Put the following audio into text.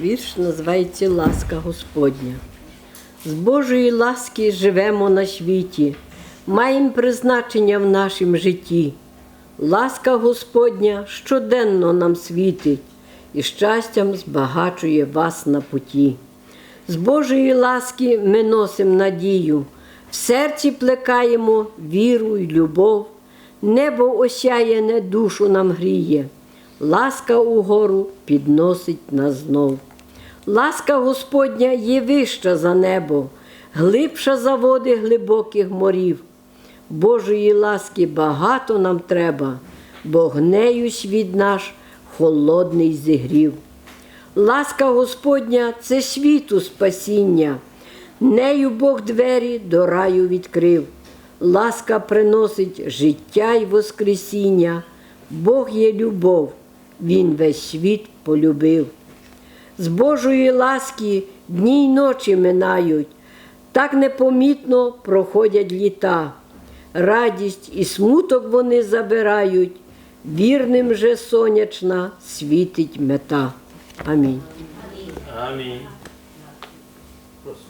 Вірш називається Ласка Господня. З Божої ласки живемо на світі, маємо призначення в нашому житті. Ласка Господня щоденно нам світить і щастям збагачує вас на путі. З Божої ласки ми носимо надію, в серці плекаємо віру й любов, небо осяяне душу нам гріє, ласка угору підносить нас знов. Ласка Господня є вища за небо, глибша за води глибоких морів. Божої ласки багато нам треба, бо гнею світ наш холодний зігрів. Ласка Господня це світу спасіння, нею Бог двері до раю відкрив. Ласка приносить життя й воскресіння, Бог є любов, Він весь світ полюбив. З Божої ласки дні й ночі минають, так непомітно проходять літа. Радість і смуток вони забирають, вірним же сонячна світить мета. Амінь. Амінь.